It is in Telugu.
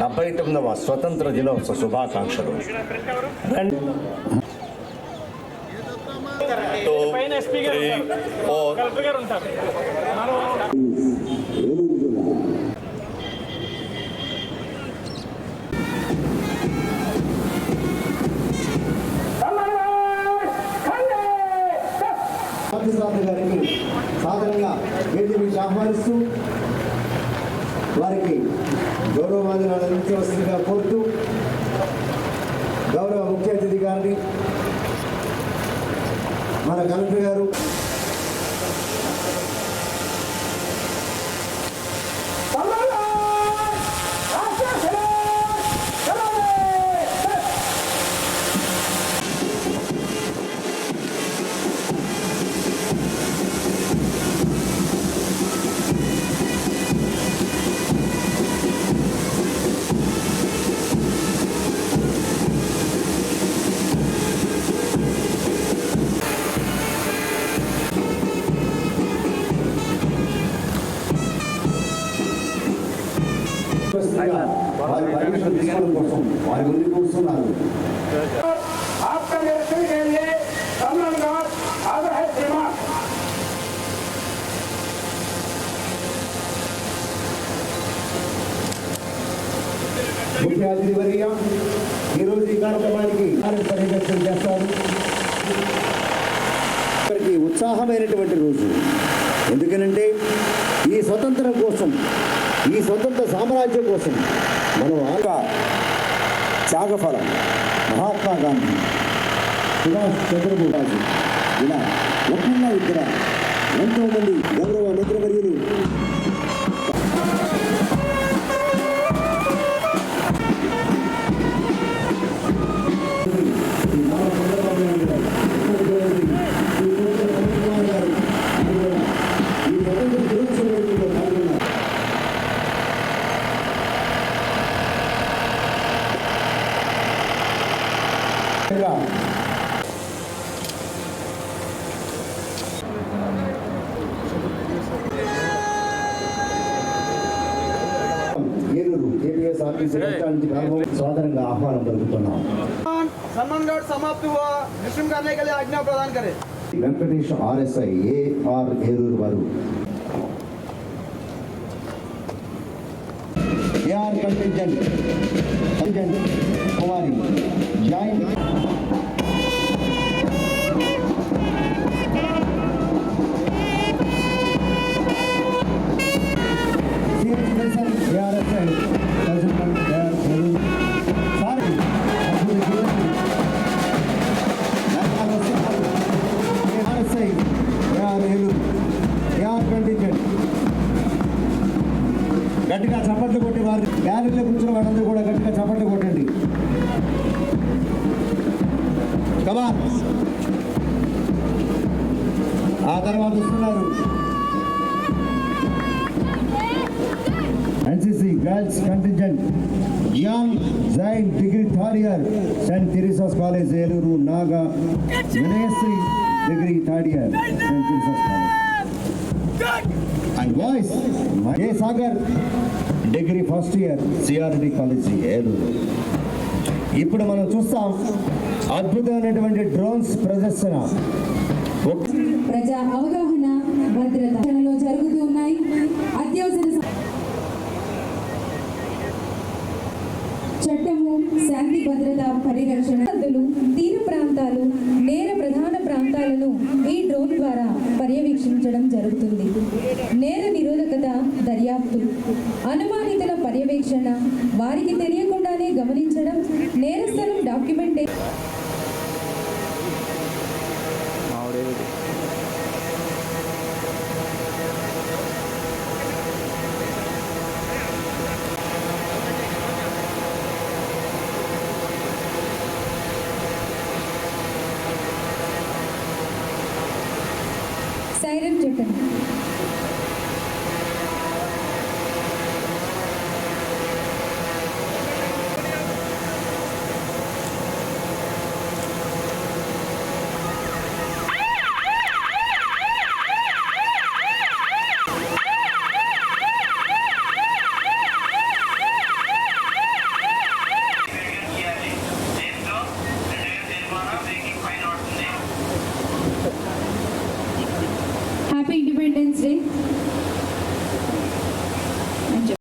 డెబ్బై తొమ్మిదవ స్వతంత్ర దినోత్సవ శుభాకాంక్షలు. గారికి సాధారణంగా ఆహ్వానిస్తూ వారికి గౌరవ వందనాలు అందించవలసిందిగా కోరుతూ గౌరవ ముఖ్య అతిథి గారిని మన కలెక్టర్ గారు చేస్తారు. ఉత్సాహమైనటువంటి రోజు. ఎందుకనంటే ఈ స్వతంత్రం కోసం ఈ స్వతంత్ర సామ్రాజ్యం కోసం మనం ఆగా త్యాగఫలం మహాత్మా గాంధీ సుభాష్ చంద్రబోసు ఇలా ఒక్కగా ఇక్కడ ఎంతో మంది గౌరవ మంత్రివర్యులు ఏలూరు ఏపీఎస్ ఆహ్వానం పలుకుతున్నాం సమ్మన్గఢ్ సమాప్తి నిశ్చిం కర్నే కలిగి ఆజ్ఞా ప్రదాన్ కరే వెంకటేష్ ఆర్ఎస్ఐ ఏఆర్ ఏలూరు వారు ఏఆర్ కంటింజెంట్ కంటింజెంట్ గట్టిగా చప్పట్లు కొట్టి వారి గ్యాలరీలో కూర్చున్న వాళ్ళందరూ కూడా గట్టిగా చప్పట్లు కొట్టండి. కమాన్ ఆ తర్వాత వస్తున్నారు. Girls contingent young Jain degree third year saint Theresa's college Eluru Naga Vinayasri degree third year saint Theresa's college and boys A Sagar degree first year CRD college Eluru ఇప్పుడు మనం చూస్తాం అద్భుతమైనటువంటి డ్రోన్స్ ప్రదర్శన. ప్రజా అవగాహన భద్రత పరిరక్షణ తీర ప్రాంతాలు నేర ప్రధాన ప్రాంతాలను ఈ డ్రోన్ ద్వారా పర్యవేక్షించడం జరుగుతుంది. నేర నిరోధకత దర్యాప్తు. అనుమానితుల పర్యవేక్షణ వారికి తెలియకుండానే గమనించడం నేరస్థ